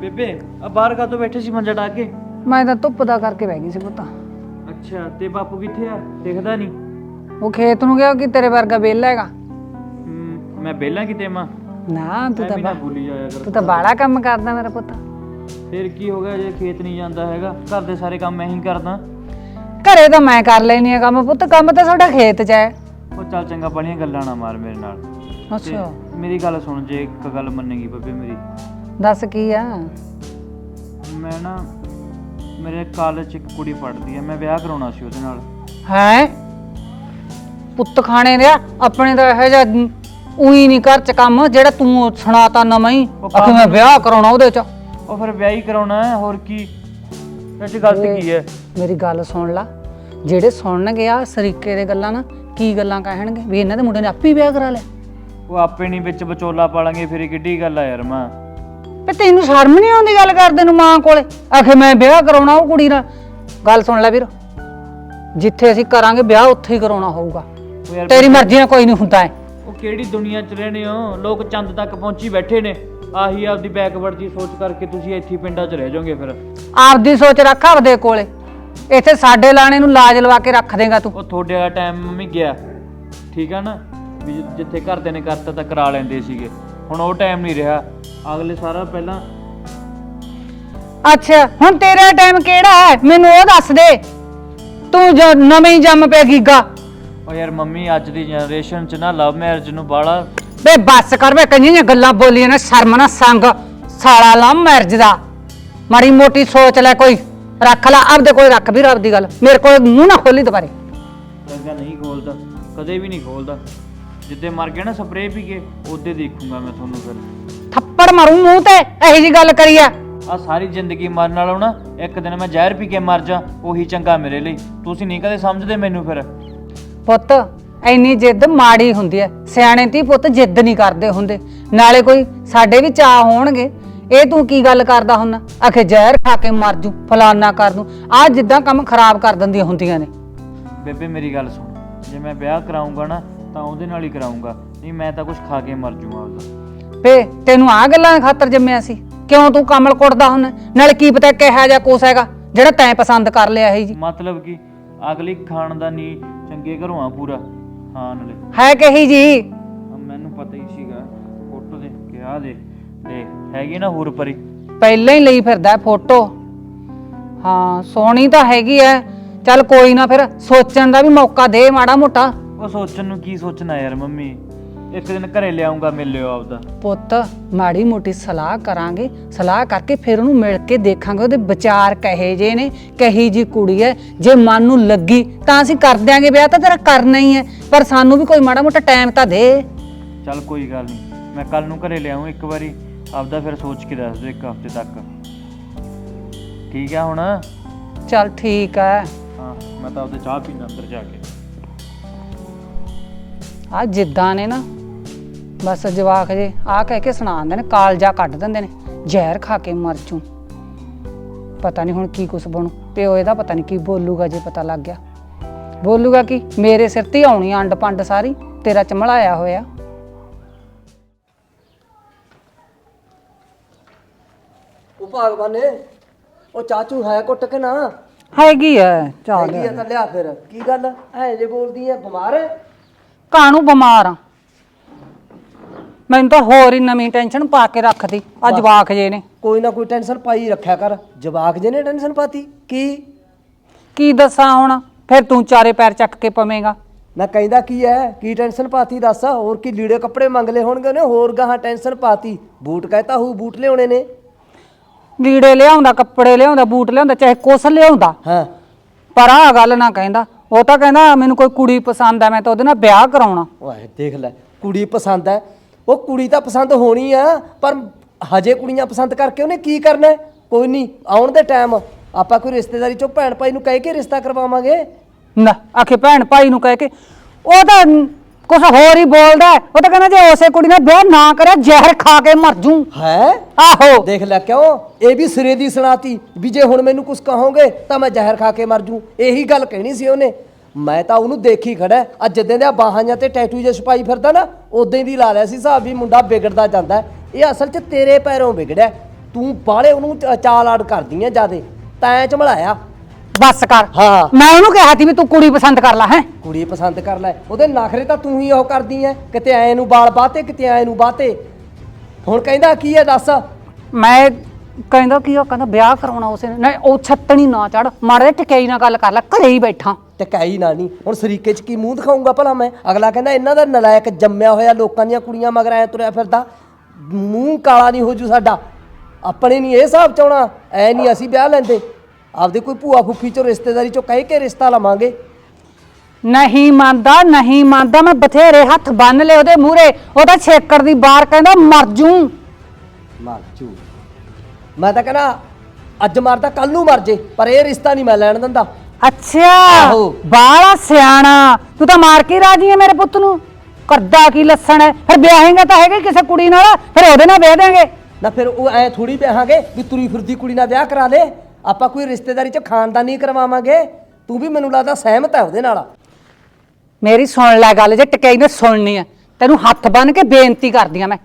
ਬੇਬੇ ਆ ਬਾਹਰ ਕਾ ਤੋਂ ਬੈਠੇ ਸੀ ਮੰਜਾ ਡਾ ਕੇ? ਮੈਂ ਤਾਂ ਧੁੱਪ ਦਾ ਕਰਕੇ ਬਹਿ ਗਈ ਸੀ ਪੁੱਤ। ਅੱਛਾ ਤੇ ਬਾਪੂ ਕਿੱਥੇ ਆ? ਦਿਖਦਾ ਨਹੀਂ? ਉਹ ਖੇਤ ਨੂੰ ਗਿਆ ਕਿ ਤੇਰੇ ਵਰਗਾ ਵਿਹਲਾ ਹੈਗਾ? ਮੈਂ ਬੇਲਾ ਕਿਤੇ ਮਾਂ। ਨਾ ਤੂੰ ਤਾਂ ਐਵੇਂ ਨਾ ਬਾ- ਭੁੱਲੀ ਜਾਇਆ ਕਰ। ਤੂੰ ਤਾਂ ਬਾੜਾ ਕੰਮ ਕਰਦਾ ਮੇਰਾ ਪੁੱਤ। ਫਿਰ ਕੀ ਹੋ ਗਿਆ ਜੇ ਖੇਤ ਨਹੀਂ ਜਾਂਦਾ ਹੈਗਾ? ਘਰ ਦੇ ਸਾਰੇ ਕੰਮ ਮੈਂ ਹੀ ਕਰਦਾ। ਘਰੇ ਤਾਂ ਮੈਂ ਕਰ ਲੈਣੀ ਆ ਕੰਮ ਪੁੱਤ ਕੰਮ ਤਾਂ ਤੁਹਾਡਾ ਖੇਤ 'ਚ ਹੈ। ਉਹ ਚੱਲ ਚੰਗਾ ਬੜੀਆਂ ਗੱਲਾਂ ਨਾ ਮਾਰ ਮੇਰੇ ਨਾਲ। ਤੇ ਅੱਛਾ ਮੇਰੀ ਗੱਲ ਸੁਣ ਜੇ ਇੱਕ ਗੱਲ ਮੰਨੇਗੀ ਬੱਬੇ ਮੇਰੀ। ਦੱਸ ਕੀ ਆ? ਮੈਂ ਨਾ ਮੇਰੇ ਕਾਲਜ 'ਚ ਇੱਕ ਕੁੜੀ ਪੜ੍ਹਦੀ ਹੈ ਮੈਂ ਵਿਆਹ ਕਰਾਉਣਾ ਸੀ ਉਹਦੇ ਨਾਲ। ਹੈ? ਪੁੱਤ ਖਾਣੇ ਰਿਆ ਆਪਣੇ ਦਾ ਇਹੋ ਜਿਹਾ ਉਹੀ ਨਹੀਂ ਘਰ 'ਚ ਕੰਮ ਜਿਹੜਾ ਤੂੰ ਸੁਣਾਤਾ ਨਵਾਂ ਹੀ ਉਹ ਆਖੇ ਮੈਂ ਵਿਆਹ ਕਰਾਉਣਾ ਉਹਦੇ 'ਚ। ਉਹ ਫਿਰ ਵਿਆਹ ਹੀ ਕਰਾਉਣਾ ਹੈ ਹੋਰ ਕੀ? ਇਹ 'ਚ ਗਲਤ ਕੀ ਹੈ? ਮੇਰੀ ਗੱਲ ਸੁਣ ਲਾ ਜਿਹੜੇ ਸੁਣਨਗੇ ਆ ਸਰੀਕੇ ਦੇ ਗੱਲਾਂ ਨਾ ਕੀ ਗੱਲਾਂ ਕਹਿਣਗੇ? ਵੀ ਇਹਨਾਂ ਦੇ ਮੁੰਡੇ ਨੇ ਆਪੇ ਹੀ ਵਿਆਹ ਕਰਾ ਲਿਆ। ਉਹ ਆਪੇ ਨਹੀਂ ਵਿੱਚ ਵਿਚੋਲਾ ਪਾਲਾਂਗੇ ਫਿਰ ਇਹ ਕਿੱਡੀ ਗੱਲ ਆ ਯਾਰ ਮਾਂ। ਤੇ ਤੈਨੂੰ ਸ਼ਰਮ ਨਹੀਂ ਆਉਂਦੀ ਗੱਲ ਕਰਦੇ ਨੂੰ ਮਾਂ ਕੋਲੇ? ਆਖੇ ਮੈਂ ਵਿਆਹ ਕਰਾਉਣਾ ਉਹ ਕੁੜੀ ਨਾਲ। ਗੱਲ ਸੁਣ ਲੈ ਵੀਰ। ਜਿੱਥੇ ਅਸੀਂ ਕਰਾਂਗੇ ਵਿਆਹ ਉੱਥੇ ਹੀ ਕਰਾਉਣਾ ਹੋਊਗਾ। ਉਹ ਯਾਰ ਤੇਰੀ ਮਰਜ਼ੀ ਨਾਲ ਕੋਈ ਨਹੀਂ ਹੁੰਦਾ ਹੈ ਉਹ ਕਿਹੜੀ ਦੁਨੀਆ 'ਚ ਰਹਿੰਦੇ ਹੋ? ਲੋਕ ਚੰਦ ਤੱਕ ਪਹੁੰਚੀ ਬੈਠੇ ਨੇ। ਆਹੀ ਆਪਦੀ ਬੈਕਵਰਡ ਦੀ ਸੋਚ ਕਰਕੇ ਤੁਸੀਂ ਇੱਥੇ ਹੀ ਪਿੰਡਾਂ 'ਚ ਰਹਿ ਜਾਓਗੇ ਫਿਰ। ਆਪਦੀ ਸੋਚ ਰੱਖ ਆਪਦੇ ਕੋਲੇ। ਇੱਥੇ ਸਾਡੇ ਲਾਣੇ ਨੂੰ ਲਾਜ ਲਵਾ ਕੇ ਰੱਖ ਦੇਗਾ ਤੂੰ। ਉਹ ਤੁਹਾਡੇ ਵਾਲਾ ਟਾਈਮ ਮੰਮੀ ਗਿਆ। ਠੀਕ ਆ ਨਾ? ਵੀ ਜਿ- ਜਿੱਥੇ ਘਰਦੇ ਨੇ ਕਰਤਾ ਤਾਂ ਕਰਾ ਲੈਂਦੇ ਸੀਗੇ। ਹੁਣ ਉਹ ਟਾਈਮ ਨਹੀਂ ਰਿਹਾ। ਅਗਲੇ ਸਾਰਾ ਪਹਿਲਾਂ ਅੱਛਾ ਹੁਣ ਤੇਰਾ ਟਾਈਮ ਕਿਹੜਾ ਹੈ? ਮੈਨੂੰ ਉਹ ਦੱਸ ਦੇ। ਤੂੰ ਜੋ ਨਵੇਂ ਹੀ ਜੰਮ ਪਿਆ ਗੀਗਾ ਉਹ ਯਾਰ ਮੰਮੀ ਅੱਜ ਦੀ ਜਨਰੇਸ਼ਨ 'ਚ ਨਾ ਲਵ ਮੈਰਿਜ ਨੂੰ ਬਾਲਾ ਬੇ ਬੱਸ ਕਰ ਵੇ ਕੰਨੀਆਂ ਗੱਲਾਂ ਬੋਲੀਆਂ ਨੇ ਸ਼ਰਮ ਨਾ ਸੰਗ। ਸਾਲਾ ਲਾ ਮਰਜ ਦਾ। ਮਾੜੀ ਮੋਟੀ ਸੋਚ ਲੈ ਕੋਈ ਰੱਖ ਲੈ ਆਪਦੇ ਕੋਲ ਰੱਖ ਵੀ ਰੱਬ ਦੀ ਗੱਲ। ਮੇਰੇ ਕੋਲ ਮੂੰਹ ਨਾ ਖੋਲੀ ਦੁਬਾਰੇ। ਚੰਗਾ ਨਹੀਂ ਖੋਲਦਾ ਕਦੇ ਵੀ ਨਹੀਂ ਖੋਲਦਾ। ਜਿੱਦੇ ਮਰ ਗਿਆ ਨਾ ਸਪਰੇਅ ਪੀ ਕੇ ਉਹਦੇ ਦੇਖੂੰਗਾ ਮੈਂ ਤੁਹਾਨੂੰ ਫਿਰ। ਥੱਪੜ ਮਾਰੂ ਮੂੰਹ ਤੇ ਇਹੀ ਜੀ ਗੱਲ ਕਰੀ ਆ। ਆ ਸਾਰੀ ਜ਼ਿੰਦਗੀ ਮਰਨ ਨਾਲੋਂ ਨਾ ਇੱਕ ਦਿਨ ਮੈਂ ਜ਼ਹਿਰ ਪੀ ਕੇ ਮਰ ਜਾ ਉਹੀ ਚੰਗਾ ਮੇਰੇ ਲਈ। ਤੁਸੀਂ ਨਹੀਂ ਕਦੇ ਸਮਝਦੇ ਮੈਨੂੰ ਫਿਰ। ਪੁੱਤ ਐਨੀ ਜਿੱਦ ਮਾੜੀ ਹੁੰਦੀ ਐ। ਸਿਆਣੇ ਤੀ ਪੁੱਤ ਜਿੱਦ ਨਹੀਂ ਕਰਦੇ ਹੁੰਦੇ। ਨਾਲੇ ਕੋਈ ਸਾਡੇ ਵੀ ਚਾਹ ਹੋਣਗੇ। ਇਹ ਤੂੰ ਕੀ ਗੱਲ ਕਰਦਾ ਹੁੰਨਾ ਆਖੇ ਜ਼ਹਿਰ ਖਾ ਕੇ ਮਰ ਜੂ ਫਲਾਨਾ ਕਰ ਦੂੰ। ਆ ਜਿੱਦਾਂ ਕੰਮ ਖਰਾਬ ਕਰ ਦਿੰਦੀਆਂ ਹੁੰਦੀਆਂ ਨੇ। ਬੇਬੇ ਮੇਰੀ ਗੱਲ ਸੁਣ। ਜੇ ਮੈਂ ਵਿਆਹ ਕਰਾਉਂਗਾ ਨਾ ਤਾਂ ਉਹਦੇ ਨਾਲ ਹੀ ਕਰਾਉਂਗਾ। ਨਹੀਂ ਮੈਂ ਤਾਂ ਕੁਝ ਖਾ ਕੇ ਮਰ ਜੂਗਾ ਉਹਦਾ। ਵੇ ਤੈਨੂੰ ਆ ਗੱਲਾਂ ਦੇ ਖਾਤਰ ਜੰਮਿਆ ਸੀ। ਕਿਉਂ ਤੂੰ ਕਮਲ ਕੁੱਟਦਾ ਹੁੰਨਾ ਨਾਲੇ ਕੀ ਪਤਾ ਕਿਹਾ ਜਾਂ ਕੋਸ ਹੈਗਾ ਜਿਹੜਾ ਤੈਂ ਪਸੰਦ ਕਰ ਲਿਆ ਇਹ ਜੀ। ਮਤਲਬ ਕਿ? ਅਗਲੀ ਖਾਨਦਾਨੀ ਚੰਗੇ ਘਰੋਂ ਆ ਪੂਰਾ। ਹਾਂ ਨਾਲੇ। ਹੈ ਕਹੀ ਜੀ? ਆ ਮੈਨੂੰ ਪਤਾ ਹੀ ਸੀਗਾ। ਫੋਟੋ ਦੇਖ ਕੇ ਆ ਦੇ ਦੇਖ ਹੈਗੀ ਨਾ ਹੋਰ ਪਰੀ। ਪਹਿਲਾਂ ਹੀ ਲਈ ਫਿਰਦਾ ਫੋਟੋ। ਹਾਂ ਸੋਹਣੀ ਤਾਂ ਹੈਗੀ ਐ। ਚੱਲ ਕੋਈ ਨਾ ਫਿਰ ਸੋਚਣ ਦਾ ਵੀ ਮੌਕਾ ਦੇ ਮਾੜਾ ਮੋਟਾ। ਉਹ ਸੋਚਣ ਨੂੰ ਕੀ ਸੋਚਣਾ ਯਾਰ ਮੰਮੀ? ਇੱਕ ਦਿਨ ਘਰੇ ਲਿਆਉਂਗਾ ਮਿਲ ਲਿਓ ਆਪਦਾ। ਪੁੱਤ ਮਾੜੀ ਮੋਟੀ ਸਲਾਹ ਕਰਾਂਗੇ। ਸਲਾਹ ਕਰਕੇ ਫਿਰ ਉਹਨੂੰ ਮਿਲ ਕੇ ਦੇਖਾਂਗੇ। ਉਹਦੇ ਵਿਚਾਰ ਕਹੇ ਜੇ ਨੇ ਕਹੀ ਜੀ ਕੁੜੀ ਐ। ਜੇ ਮਨ ਨੂੰ ਲੱਗੀ ਤਾਂ ਅਸੀਂ ਕਰ ਦਿਆਂਗੇ। ਵਿਆਹ ਤਾਂ ਤੇਰਾ ਕਰਨਾ ਹੀ ਐ। ਪਰ ਸਾਨੂੰ ਵੀ ਕੋਈ ਮਾੜਾ ਮੋਟਾ ਟਾਈਮ ਤਾਂ ਦੇ। ਚੱਲ ਕੋਈ ਗੱਲ ਨਹੀਂ ਮੈਂ ਕੱਲ ਨੂੰ ਘਰੇ ਲਿਆਉਂ ਇੱਕ ਵਾਰੀ। ਆਪਦਾ ਫਿਰ ਸੋਚ ਕੇ ਦੱਸ ਦਿਓ ਇੱਕ ਹਫ਼ਤੇ ਤੱਕ। ਠੀਕ ਆ ਹੁਣ? ਚੱਲ ਠੀਕ ਐ। ਹਾਂ ਮੈਂ ਤਾਂ ਆਪਦੇ ਚਾਹ ਪੀਣਾ ਅੰਦਰ ਜਾ ਕੇ। ਆ ਜਿੱਦਾਂ ਨੇ ਨਾ ਬਸ ਜਵਾਕ ਜੇ ਆ ਕਹਿ ਕੇ ਸੁਣਾ ਦਿੰਦੇ ਨੇ ਕਾਲਜਾ ਕੱਢ ਦਿੰਦੇ ਨੇ ਜ਼ਹਿਰ ਖਾ ਕੇ ਮਰ ਜੂ। ਪਤਾ ਨਹੀਂ ਹੁਣ ਕੀ ਕੁਛ ਬਣੂ ਪਿਓ ਇਹਦਾ ਪਤਾ ਨਹੀਂ ਕੀ ਬੋਲੂਗਾ ਜੇ ਪਤਾ ਲੱਗ ਗਿਆ। ਬੋਲੂਗਾ ਕੀ ਮੇਰੇ ਸਿਰ ਤੇ ਆਉਣੀ ਅੰਡ ਪੰਡ ਸਾਰੀ ਤੇਰਾ ਚਮਲਾਇਆ ਹੋਇਆ। ਉਹ ਭਗਵਾਨੇ ਉਹ ਚਾਚੂ ਹੈ ਕੁੱਟ ਕੇ ਨਾ? ਹੈਗੀ ਐ ਚੱਲ ਹੈਗੀ ਆ ਤਾਂ ਲਿਆ ਫਿਰ ਕੀ ਗੱਲ? ਐ ਜੇ ਬੋਲਦੀ ਐ ਬਿਮਾਰ ਐ? ਕਾਹਨੂੰ ਬਿਮਾਰ ਆ? ਮੈਨੂੰ ਤਾਂ ਹੋਰ ਹੀ ਨਵੀਂ ਟੈਨਸ਼ਨ ਪਾ ਕੇ ਰੱਖਦੀ ਆ ਜਵਾਕ ਜੇ ਨੇ। ਕੋਈ ਨਾ ਕੋਈ ਟੈਨਸ਼ਨ ਪਾਈ ਰੱਖਿਆ ਕਰ। ਜਵਾਕ ਜੇ ਨੇ ਟੈਨਸ਼ਨ ਪਾਤੀ ਕੀ? ਕੀ ਦੱਸਾਂ ਹੁਣ? ਫਿਰ ਤੂੰ ਚਾਰੇ ਪੈਰ ਚੱਕ ਕੇ ਪਵੇਂਗਾ। ਮੈਂ ਕਹਿੰਦਾ ਕੀ ਐ? ਕੀ ਟੈਨਸ਼ਨ ਪਾਤੀ ਦੱਸ? ਹੋਰ ਕੀ ਲੀੜੇ ਕੱਪੜੇ ਮੰਗ ਲਏ ਹੋਣਗੇ ਉਹਨੇ? ਹੋਰ ਗਾਹਾਂ ਟੈਨਸ਼ਨ ਪਾਤੀ? ਬੂਟ ਕਹਿਤਾ ਹੂ ਬੂਟ ਲਿਆਉਣੇ ਨੇ। ਲੀੜੇ ਲਿਆਉਂਦਾ ਕੱਪੜੇ ਲਿਆਉਂਦਾ ਬੂਟ ਲਿਆਉਂਦਾ ਚਾਹੇ ਕੁਛ ਲਿਆਉਂਦਾ। ਹਾਂ। ਪਰ ਆ ਗੱਲ ਨਾ ਕਹਿੰਦਾ ਉਹ ਤਾਂ ਕਹਿੰਦਾ ਮੈਨੂੰ ਕੋਈ ਕੁੜੀ ਪਸੰਦ ਆ ਮੈਂ ਤਾਂ ਉਹਦੇ ਨਾਲ ਵਿਆਹ ਕਰਾਉਣਾ। ਓਏ ਦੇਖ ਲੈ ਕੁੜੀ ਪਸੰਦ ਐ ਉਹ ਕੁੜੀ ਤਾਂ ਪਸੰਦ ਹੋਣੀ ਆ ਪਰ ਹਜੇ ਕੁੜੀਆਂ ਪਸੰਦ ਕਰਕੇ ਉਹਨੇ ਕੀ ਕਰਨਾ ਹੈ? ਕੋਈ ਨਹੀਂ ਆਉਣ ਦੇ ਟਾਈਮ ਆਪਾਂ ਕੋਈ ਰਿਸ਼ਤੇਦਾਰੀ ਚੋਂ ਭੈਣ ਭਾਈ ਨੂੰ ਕਹਿ ਕੇ ਰਿਸ਼ਤਾ ਕਰਵਾਵਾਂਗੇ। ਨਾ ਆਖੇ ਭੈਣ ਭਾਈ ਨੂੰ ਕਹਿ ਕੇ ਉਹ ਤਾਂ ਕੁਛ ਹੋਰ ਹੀ ਬੋਲਦਾ ਹੈ। ਉਹ ਤਾਂ ਕਹਿੰਦਾ ਜੇ ਉਸੇ ਕੁੜੀ ਨਾਲ ਵਿਆਹ ਨਾ ਕਰਿਆ ਜ਼ਹਿਰ ਖਾ ਕੇ ਮਰ ਜੂ। ਹੈ? ਆਹੋ। ਦੇਖ ਲੈ ਕਿਉਂ? ਇਹ ਵੀ ਸਿਰੇ ਦੀ ਸੁਣਾਤੀ ਵੀ ਜੇ ਹੁਣ ਮੈਨੂੰ ਕੁਝ ਕਹੋਗੇ ਤਾਂ ਮੈਂ ਜ਼ਹਿਰ ਖਾ ਕੇ ਮਰ ਜੂ। ਇਹੀ ਗੱਲ ਕਹਿਣੀ ਸੀ ਉਹਨੇ। ਮੈਂ ਤਾਂ ਉਹਨੂੰ ਦੇਖੀ ਖੜਾ ਅੱਜ ਜਿੱਦਾਂ ਦੇ ਬਾਹਾਂ ਜਾਂ ਤੇ ਟੈਟੂ ਜੇ ਛਪਾਈ ਫਿਰਦਾ ਨਾ ਉਦਾਂ ਦੀ ਲਾ ਲਿਆ ਸੀ ਹਿਸਾਬ ਵੀ ਮੁੰਡਾ ਵਿਗੜਦਾ ਜਾਂਦਾ ਹੈ। ਇਹ ਅਸਲ 'ਚ ਤੇਰੇ ਪੈਰੋਂ ਵਿਗੜਿਆ ਤੂੰ ਬਾਹਲੇ ਉਹਨੂੰ ਚ- ਚਾਲ ਆੜ ਕਰਦੀ ਐ ਜਿਆਦੇ। ਤੈਂ ਝਮਲਾਇਆ। ਬਸ ਕਰ। ਹਾਂ। ਮੈਂ ਉਹਨੂੰ ਕਿਹਾ ਸੀ ਵੀ ਤੂੰ ਕੁੜੀ ਪਸੰਦ ਕਰ ਲੈ ਹੈ। ਕੁੜੀ ਪਸੰਦ ਕਰ ਲੈ। ਉਹਦੇ ਨਖਰੇ ਤਾਂ ਤੂੰ ਹੀ ਉਹ ਕਰਦੀ ਐ। ਕਿਤੇ ਐ ਨੂੰ ਵਾਲ ਬਾਤੇ ਕਿਤੇ ਐ ਨੂੰ ਬਾਤੇ। ਹੁਣ ਕਹਿੰਦਾ ਕੀ ਐ ਦੱਸ? ਮੈਂ ਕਹਿੰਦਾ ਕੀ ਉਹ ਕਹਿੰਦਾ ਵਿਆਹ ਕਰਾਉਣਾ ਉਸੇ ਨੇ। ਨਹੀਂ ਉਹ ਛੱਤਣੀ ਨਾ ਚੜ ਮਾੜੇ ਟਿਕਾਈ ਨਾਲ ਗੱਲ ਕਰ ਲੈ ਘਰੇ ਹੀ ਬੈਠਾ। ਕਹੀ ਨਾ ਨਹੀਂ। ਹੁਣ ਸਰੀਕੇ 'ਚ ਕੀ ਮੂੰਹ ਦਿਖਾਉਂਗਾ ਭਲਾ ਮੈਂ? ਅਗਲਾ ਕਹਿੰਦਾ ਇਹਨਾਂ ਦਾ ਨਲਾਇਕ ਜੰਮਿਆ ਹੋਇਆ ਲੋਕਾਂ ਦੀਆਂ ਕੁੜੀਆਂ ਮਗਰ ਐ ਤੁਰਿਆ ਫਿਰਦਾ। ਮੂੰਹ ਕਾਲਾ ਨਹੀਂ ਹੋ ਜੂ ਸਾਡਾ। ਆਪਣੇ ਨਹੀਂ ਇਹ ਹਿਸਾਬ ਚਾਉਣਾ ਐ ਨਹੀਂ ਅਸੀਂ ਵਿਆਹ ਲੈਂਦੇ। ਆਪਦੇ ਕੋਈ ਭੂਆ ਫੁੱਫੀ ਚੋਂ ਰਿਸ਼ਤੇਦਾਰੀ ਚੋਂ ਕਹਿ ਕੇ ਰਿਸ਼ਤਾ ਲਵਾਂਗੇ। ਨਹੀਂ ਮੰਨਦਾ ਨਹੀਂ ਮੰਨਦਾ ਮੈਂ ਬਥੇਰੇ ਹੱਥ ਬੰਨ ਲਏ ਉਹਦੇ ਮੂਹਰੇ। ਉਹਦਾ ਛੇਕੜ ਦੀ ਬਾਰ ਕਹਿੰਦਾ ਮਰ ਜੂ। ਮਰ ਜੂ। ਮੈਂ ਤਾਂ ਕਹਿੰਦਾ ਅੱਜ ਮਰਦਾ ਕੱਲ ਨੂੰ ਮਰ ਜੇ ਪਰ ਇਹ ਰਿਸ਼ਤਾ ਨਹੀਂ ਮੈਂ ਲੈਣ ਦਿੰਦਾ। ਅੱਛਾ ਆਹੋ। ਬਾਲਾ ਸਿਆਣਾ। ਤੂੰ ਤਾਂ ਮਾਰ ਕੇ ਹੀ ਰਾਜੀ ਹੈ ਮੇਰੇ ਪੁੱਤ ਨੂੰ। ਕਰਦਾ ਕੀ ਲੱਸਣ ਹੈ ਫਿਰ ਵਿਆਹੇਂਗਾ ਤਾਂ ਹੈਗਾ ਹੀ ਕਿਸੇ ਕੁੜੀ ਨਾਲ ਫਿਰ ਉਹਦੇ ਨਾਲ ਵਿਆਹ ਦੇਂਗੇ। ਨਾ ਫਿਰ ਉਹ ਐ ਥੋੜੀ ਵਿਆਹਾਂਗੇ ਵੀ ਤੁਰੀ ਫਿਰਦੀ ਕੁੜੀ ਨਾਲ ਵਿਆਹ ਕਰਾ ਲੇ। ਆਪਾਂ ਕੋਈ ਰਿਸ਼ਤੇਦਾਰੀ ਚ ਖਾਨਦਾਨੀ ਕਰਵਾਵਾਂਗੇ ਤੂੰ ਵੀ ਮੈਨੂੰ ਲੱਗਦਾ ਸਹਿਮਤ ਹੈ ਉਹਦੇ ਨਾਲ। ਮੇਰੀ ਸੁਣ ਲੈ ਗੱਲ ਜੇ ਟਕਾਈ ਨੇ ਸੁਣਨੀ ਹੈ ਤੈਨੂੰ ਹੱਥ ਬੰਨ ਕੇ ਬੇਨਤੀ ਕਰਦੀ ਆ ਮੈਂ।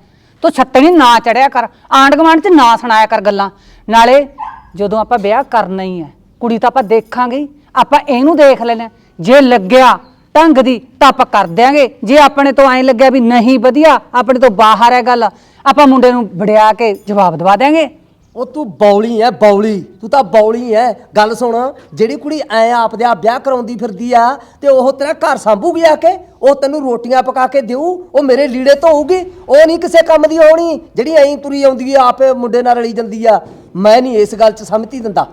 ਤੂੰ ਛੱਤਣੀ ਨਾ ਚੜਿਆ ਕਰ ਆਂਢ ਗੁਆਂਢ ਚ ਨਾ ਸੁਣਾਇਆ ਕਰ ਗੱਲਾਂ। ਨਾਲੇ ਜਦੋਂ ਆਪਾਂ ਵਿਆਹ ਕਰਨਾ ਹੀ ਹੈ ਕੁੜੀ ਤਾਂ ਆਪਾਂ ਦੇਖਾਂਗੇ ਹੀ, ਆਪਾਂ ਇਹਨੂੰ ਦੇਖ ਲੈਣਾ ਜੇ ਲੱਗਿਆ ਢੰਗ ਦੀ ਤਾਂ ਆਪਾਂ ਕਰ ਦਿਆਂਗੇ। ਜੇ ਆਪਣੇ ਤੋਂ ਐਂ ਲੱਗਿਆ ਵੀ ਨਹੀਂ ਵਧੀਆ ਆਪਣੇ ਤੋਂ ਬਾਹਰ ਹੈ ਗੱਲ ਆਪਾਂ ਮੁੰਡੇ ਨੂੰ ਵੜਿਆ ਕੇ ਜਵਾਬ ਦਵਾ ਦਿਆਂਗੇ। ਉਹ ਤੂੰ ਬੌਲੀ ਐ, ਬੌਲੀ। ਤੂੰ ਤਾਂ ਬੌਲੀ ਐ। ਗੱਲ ਸੁਣ, ਜਿਹੜੀ ਕੁੜੀ ਐ ਆਪਦੇ ਆਪ ਵਿਆਹ ਕਰਾਉਂਦੀ ਫਿਰਦੀ ਆ, ਤੇ ਉਹ ਤੇਰਾ ਘਰ ਸੰਭੂਗੀ ਆ ਕੇ? ਉਹ ਤੈਨੂੰ ਰੋਟੀਆਂ ਪਕਾ ਕੇ ਦੇਊ, ਉਹ ਮੇਰੇ ਲੀੜੇ ਧੋਊਗੀ? ਉਹ ਨਹੀਂ ਕਿਸੇ ਕੰਮ ਦੀ ਹੋਣੀ ਜਿਹੜੀ ਐਂ ਤੁਰੀ ਆਉਂਦੀ ਆ, ਆਪੇ ਮੁੰਡੇ ਨਾਲ ਰਲੀ ਜਾਂਦੀ ਆ। ਮੈਂ ਨਹੀਂ ਇਸ ਗੱਲ 'ਚ ਸਹਿਮਤੀ ਦਿੰਦਾ।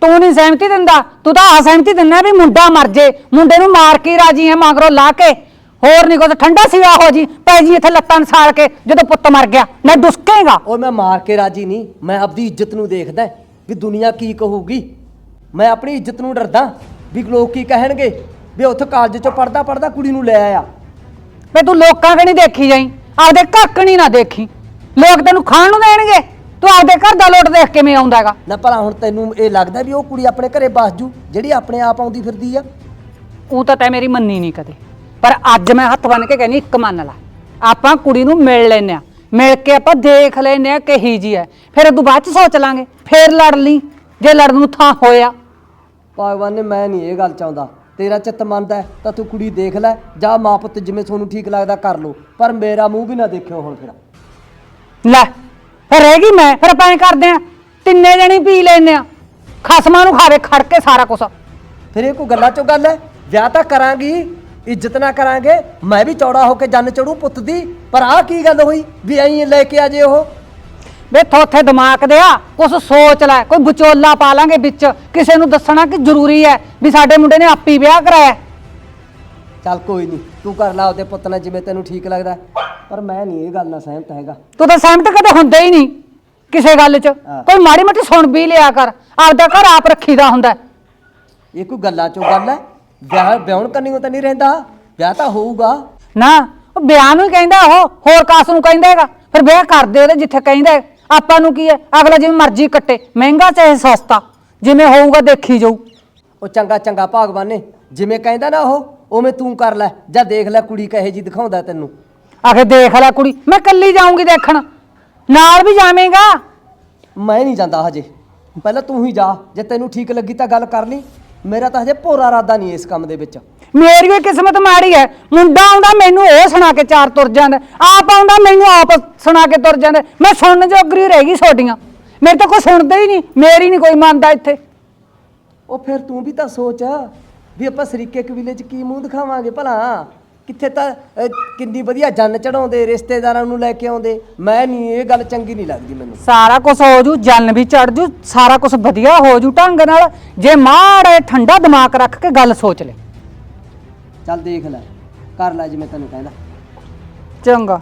ਤੂੰ ਨਹੀਂ ਸਹਿਮਤੀ ਦਿੰਦਾ। ਤੂੰ ਤਾਂ ਅਸਹਿਮਤੀ ਦਿੰਦਾ ਵੀ ਮੁੰਡਾ ਮਰ ਜੇ। ਮੁੰਡੇ ਨੂੰ ਮਾਰ ਕੇ ਹੀ ਰਾਜੀ ਹੈ ਮਗਰੋਂ ਲਾ ਕੇ। ਹੋਰ ਨਹੀਂ ਕੁਛ ਠੰਡਾ ਸਿਵਾ ਹੋ ਜੀ। ਪੈ ਜੀ ਇੱਥੇ ਲੱਤਾਂ ਸਾਲ ਕੇ ਜਦੋਂ ਪੁੱਤ ਮਰ ਗਿਆ ਨਾ ਡੁਸਕੇਗਾ। ਉਹ ਮੈਂ ਮਾਰ ਕੇ ਰਾਜੀ ਨਹੀਂ ਮੈਂ ਆਪਦੀ ਇੱਜ਼ਤ ਨੂੰ ਦੇਖਦਾ ਵੀ ਦੁਨੀਆ ਕੀ ਕਹੂਗੀ। ਮੈਂ ਆਪਣੀ ਇੱਜ਼ਤ ਨੂੰ ਡਰਦਾ ਵੀ ਲੋਕ ਕੀ ਕਹਿਣਗੇ ਵੀ ਉੱਥੇ ਕਾਲਜ 'ਚੋਂ ਪੜਦਾ ਪੜਦਾ ਕੁੜੀ ਨੂੰ ਲੈ ਆਇਆ। ਵੇ ਤੂੰ ਲੋਕਾਂ ਕਣੀ ਦੇਖੀ ਜਾਈ ਆਪਦੇ ਕੱਕਣੀ ਨਾ ਦੇਖੀ। ਲੋਕ ਤੈਨੂੰ ਖਾਣ ਨੂੰ ਦੇਣਗੇ ਤੂੰ ਆਪਦੇ ਘਰ ਦਾ ਲੋਟ ਦੇਖ ਕਿਵੇਂ ਆਉਂਦਾ ਹੈਗਾ। ਨਾ ਭਲਾ ਹੁਣ ਤੈਨੂੰ ਇਹ ਲੱਗਦਾ ਵੀ ਉਹ ਕੁੜੀ ਆਪਣੇ ਘਰੇ ਬਸ ਜੂ ਜਿਹੜੀ ਆਪਣੇ ਆਪ ਆਉਂਦੀ ਫਿਰਦੀ ਆ। ਉਹ ਤਾਂ ਤੈ ਮੇਰੀ ਮੰਨੀ ਨਹੀਂ ਕਦੇ। ਪਰ ਅੱਜ ਮੈਂ ਹੱਥ ਬੰਨ ਕੇ ਕਹਿੰਦੀ ਇੱਕ ਮੰਨ ਲੈ। ਆਪਾਂ ਕੁੜੀ ਨੂੰ ਮਿਲ ਲੈਨੇ ਆ ਮਿਲ ਕੇ ਆਪਾਂ ਦੇਖ ਲੈਨੇ ਆ ਕਹੀ ਜੀ ਹੈ। ਫਿਰ ਉਦੋਂ ਬਾਅਦ ਚ ਸੋਚ ਲਾਂਗੇ। ਫੇਰ ਲੜ ਲਈ। ਜੇ ਲੜਨ ਨੂੰ ਥਾਂ ਹੋਇਆ। ਭਗਵਾਨ ਨੇ ਮੈਂ ਨਹੀਂ ਇਹ ਗੱਲ ਚਾਹੁੰਦਾ। ਤੇਰਾ ਚਿੱਤ ਮੰਨਦਾ ਹੈ ਤਾਂ ਤੂੰ ਕੁੜੀ ਦੇਖ ਲੈ। ਜਾਂ ਮਾਂ ਪੁੱਤ ਜਿਵੇਂ ਤੁਹਾਨੂੰ ਠੀਕ ਲੱਗਦਾ ਕਰ ਲੋ ਪਰ ਮੇਰਾ ਮੂੰਹ ਵੀ ਨਾ ਦੇਖਿਓ ਹੁਣ ਫਿਰ। ਲੈ ਫਿਰ ਰਹਿ ਗਈ ਮੈਂ। ਫਿਰ ਆਪਾਂ ਐਂ ਕਰਦੇ ਆ ਤਿੰਨੇ ਜਣੀ ਪੀ ਲੈਨੇ ਆ ਖਸਮਾਂ ਨੂੰ ਖਾਵੇ ਖੜ ਕੇ ਸਾਰਾ ਕੁਝ ਫਿਰ ਇਹ ਕੋਈ ਗੱਲਾਂ ਚੋਂ ਗੱਲ ਹੈ? ਵਿਆਹ ਤਾਂ ਕਰਾਂਗੀ। ਇੱਜ਼ਤ ਨਾ ਕਰਾਂਗੇ ਮੈਂ ਵੀ ਚੌੜਾ ਹੋ ਕੇ ਜੰਨ ਚੜੂ ਪੁੱਤ ਦੀ ਪਰ ਆਹ ਕੀ ਗੱਲ ਹੋਈ ਵੀ ਐਂ ਲੈ ਕੇ ਆ ਜੇ ਉਹ? ਵੇ ਥੋਥੇ ਦਿਮਾਗ ਦੇ ਆ ਕੁਛ ਸੋਚ ਲੈ ਕੋਈ ਵਿਚੋਲਾ ਪਾ ਲਾਂਗੇ ਵਿੱਚ। ਕਿਸੇ ਨੂੰ ਦੱਸਣਾ ਕਿ ਜ਼ਰੂਰੀ ਹੈ ਵੀ ਸਾਡੇ ਮੁੰਡੇ ਨੇ ਆਪੀ ਵਿਆਹ ਕਰਾਇਆ। ਚੱਲ ਕੋਈ ਨਹੀਂ ਤੂੰ ਕਰ ਲਾ ਉਹਦੇ ਪੁੱਤ ਨਾਲ ਜਿਵੇਂ ਤੈਨੂੰ ਠੀਕ ਲੱਗਦਾ। ਪਰ ਮੈਂ ਨਹੀਂ ਇਹ ਗੱਲ ਨਾਲ ਸਹਿਮਤ ਹੈਗਾ। ਤੂੰ ਤਾਂ ਸਹਿਮਤ ਕਦੇ ਹੁੰਦਾ ਹੀ ਨਹੀਂ ਕਿਸੇ ਗੱਲ 'ਚ। ਕੋਈ ਮਾੜੀ ਮੋਟੀ ਸੁਣ ਵੀ ਲਿਆ ਕਰ ਆਪਦਾ ਘਰ ਆਪ ਰੱਖੀਦਾ ਹੁੰਦਾ। ਇਹ ਕੋਈ ਗੱਲਾਂ ਚੋਂ ਗੱਲ ਹੈ? ਵਿਆਹ ਵਿਆਹਣ ਕਰਨੀ ਤਾਂ ਨਹੀਂ ਰਹਿੰਦਾ। ਵਿਆਹ ਤਾਂ ਹੋਊਗਾ। ਨਾ ਉਹ ਵਿਆਹ ਨੂੰ ਹੀ ਕਹਿੰਦਾ ਉਹ ਹੋਰ ਕਾਸ ਨੂੰ ਕਹਿੰਦਾ ਹੈਗਾ। ਫਿਰ ਵਿਆਹ ਕਰਦੇ ਉਹਦੇ ਜਿੱਥੇ ਕਹਿੰਦਾ ਹੈ। ਆਪਾਂ ਨੂੰ ਕੀ ਹੈ? ਅਗਲਾ ਜਿਵੇਂ ਮਰਜ਼ੀ ਕੱਟੇ। ਮਹਿੰਗਾ ਚਾਹੇ ਸਸਤਾ। ਜਿਵੇਂ ਹੋਊਗਾ ਦੇਖੀ ਜਾਊ। ਉਹ ਚੰਗਾ ਚੰਗਾ ਭਗਵਾਨ ਨੇ। ਜਿਵੇਂ ਕਹਿੰਦਾ ਨਾ ਉਹ ਉਵੇਂ ਤੂੰ ਕਰ ਲੈ। ਜਾਂ ਦੇਖ ਲੈ ਕੁੜੀ ਕਹੇ ਜੀ ਦਿਖਾਉਂਦਾ ਤੈਨੂੰ। ਆਖੇ ਦੇਖ ਲੈ ਕੁੜੀ। ਮੈਂ ਕੱਲੀ ਜਾਊਂਗੀ ਦੇਖਣ। ਨਾਲ ਵੀ ਜਾਵੇਂਗਾ। ਮੈਂ ਨਹੀਂ ਜਾਂਦਾ ਹਜੇ। ਪਹਿਲਾਂ ਤੂੰ ਹੀ ਜਾ। ਜੇ ਤੈਨੂੰ ਠੀਕ ਲੱਗੀ ਤਾਂ ਗੱਲ ਕਰ ਲਈ। ਮੇਰਾ ਤਾਂ ਹਜੇ ਭੋਰਾ ਇਰਾਦਾ ਨਹੀਂ ਇਸ ਕੰਮ ਦੇ ਵਿੱਚ। ਮੇਰੀ ਵੀ ਕਿਸਮਤ ਮਾੜੀ ਹੈ। ਮੁੰਡਾ ਆਉਂਦਾ ਮੈਨੂੰ ਉਹ ਸੁਣਾ ਕੇ ਚਾਰ ਤੁਰ ਜਾਂਦਾ। ਆਪ ਆਉਂਦਾ ਮੈਨੂੰ ਆਪ ਸੁਣਾ ਕੇ ਤੁਰ ਜਾਂਦਾ। ਮੈਂ ਸੁਣਨ ਜੋਗਰੀ ਰਹਿ ਗਈ ਛੋਟੀਆਂ ਮੇਰੇ ਤਾਂ ਕੋਈ ਸੁਣਦਾ ਹੀ ਨਹੀਂ। ਮੇਰੀ ਨਹੀਂ ਕੋਈ ਮੰਨਦਾ ਇੱਥੇ। ਉਹ ਫਿਰ ਤੂੰ ਵੀ ਤਾਂ ਸੋਚ ਵੀ ਆਪਾਂ ਸਰੀਕੇ ਕਬੀਲੇ 'ਚ ਕੀ ਮੂੰਹ ਦਿਖਾਵਾਂਗੇ ਭਲਾ। ਕਿੱਥੇ ਤਾਂ ਅਹ, ਕਿੰਨੀ ਵਧੀਆ ਜੰਨ ਚੜਾਉਂਦੇ ਰਿਸ਼ਤੇਦਾਰਾਂ ਨੂੰ ਲੈ ਕੇ ਆਉਂਦੇ। ਮੈਂ ਨਹੀਂ ਇਹ ਗੱਲ ਚੰਗੀ ਨਹੀਂ ਲੱਗਦੀ ਮੈਨੂੰ। ਸਾਰਾ ਕੁਝ ਹੋ ਜੂ ਜਨ ਵੀ ਚੜ ਜੂ ਸਾਰਾ ਕੁਝ ਵਧੀਆ ਹੋ ਜੂ ਢੰਗ ਨਾਲ। ਜੇ ਮਾੜਾ ਠੰਡਾ ਦਿਮਾਗ ਰੱਖ ਕੇ ਗੱਲ ਸੋਚ ਲੈ। ਚੱਲ ਦੇਖ ਲੈ ਕਰ ਲੈ ਜਿਵੇਂ ਤੈਨੂੰ ਕਹਿੰਦਾ। ਚੰਗਾ।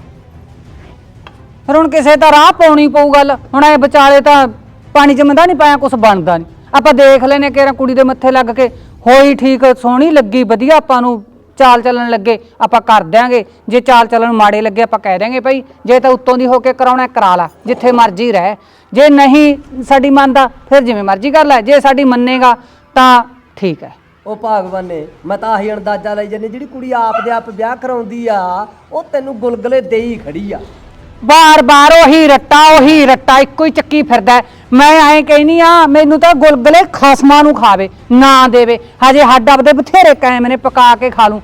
ਫਿਰ ਹੁਣ ਕਿਸੇ ਦਾ ਰਾਹ ਪਾਉਣੀ ਪਊ ਗੱਲ ਹੁਣ ਇਹ ਵਿਚਾਲੇ ਤਾਂ ਪਾਣੀ ਜੰਮਦਾ ਨਹੀਂ ਪਾਇਆ ਕੁਝ ਬਣਦਾ ਨਹੀਂ ਆਪਾਂ ਦੇਖ ਲੈਨੇ ਕਿ ਕੁੜੀ ਦੇ ਮੱਥੇ ਲੱਗ ਕੇ ਹੋਈ ਠੀਕ ਸੋਹਣੀ ਲੱਗੀ ਵਧੀਆ ਆਪਾਂ ਨੂੰ ਚਾਲ ਚੱਲਣ ਲੱਗੇ ਆਪਾਂ ਕਰ ਦਿਆਂਗੇ। ਜੇ ਚਾਲ ਚੱਲਣ ਮਾੜੇ ਲੱਗੇ ਆਪਾਂ ਕਹਿ ਦਿਆਂਗੇ ਭਾਈ ਜੇ ਤਾਂ ਉੱਤੋਂ ਦੀ ਹੋ ਕੇ ਕਰਾਉਣਾ ਹੈ, ਕਰਾ ਲਾ ਜਿੱਥੇ ਮਰਜ਼ੀ ਰਹਿ। ਜੇ ਨਹੀਂ ਸਾਡੀ ਮੰਨਦਾ ਫਿਰ ਜਿਵੇਂ ਮਰਜ਼ੀ ਕਰ ਲੈ। ਜੇ ਸਾਡੀ ਮੰਨੇਗਾ ਤਾਂ ਠੀਕ ਹੈ। ਉਹ ਭਗਵਾਨ ਨੇ ਮੈਂ ਤਾਂ ਆਹੀ ਅੰਦਾਜ਼ਾ ਲਈ ਜਾਂਦੀ ਜਿਹੜੀ ਕੁੜੀ ਆਪ ਦੇ ਆਪ ਵਿਆਹ ਕਰਾਉਂਦੀ ਆ ਉਹ ਤੈਨੂੰ ਗੁਲਗਲੇ ਦੇਈ ਖੜੀ ਆ। ਬਾਰ-ਬਾਰ ਉਹੀ ਰੱਟਾ ਉਹੀ ਰੱਟਾ ਇੱਕੋ ਹੀ ਚੱਕੀ ਫਿਰਦਾ ਹੈ। ਮੈਂ ਐਂ ਕਹਿਨੀ ਆ ਮੈਨੂੰ ਤਾਂ ਗੁਲਗਲੇ ਖਸਮਾਂ ਨੂੰ ਖਾਵੇ ਨਾ ਦੇਵੇ। ਹਜੇ ਹੱਡ ਆਪਦੇ ਬਥੇਰੇ ਕਾਇਮ ਨੇ ਪਕਾ ਕੇ ਖਾ ਲੂੰ।